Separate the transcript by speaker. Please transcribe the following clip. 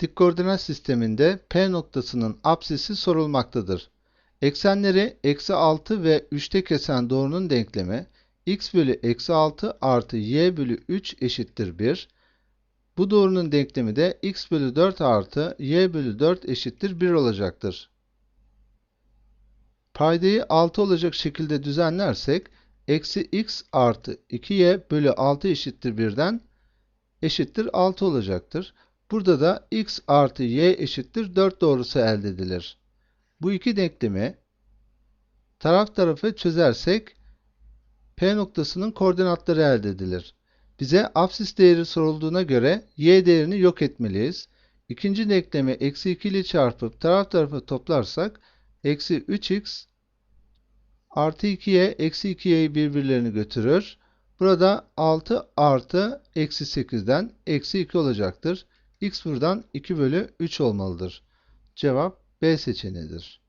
Speaker 1: Dik koordinat sisteminde P noktasının apsisi sorulmaktadır. Eksenleri eksi 6 ve 3'te kesen doğrunun denklemi x bölü eksi 6 artı y bölü 3 eşittir 1. Bu doğrunun denklemi de x bölü 4 artı y bölü 4 eşittir 1 olacaktır. Paydayı 6 olacak şekilde düzenlersek eksi x artı 2y bölü 6 eşittir 1'den eşittir 6 olacaktır. Burada da x artı y eşittir 4 doğrusu elde edilir. Bu iki denklemi taraf tarafa çözersek P noktasının koordinatları elde edilir. Bize absis değeri sorulduğuna göre y değerini yok etmeliyiz. İkinci denklemi eksi 2 ile çarpıp taraf tarafa toplarsak eksi 3x artı 2y eksi 2y'yi birbirlerini götürür. Burada 6 artı eksi 8'den eksi 2 olacaktır. X buradan 2 bölü 3 olmalıdır. Cevap B seçeneğidir.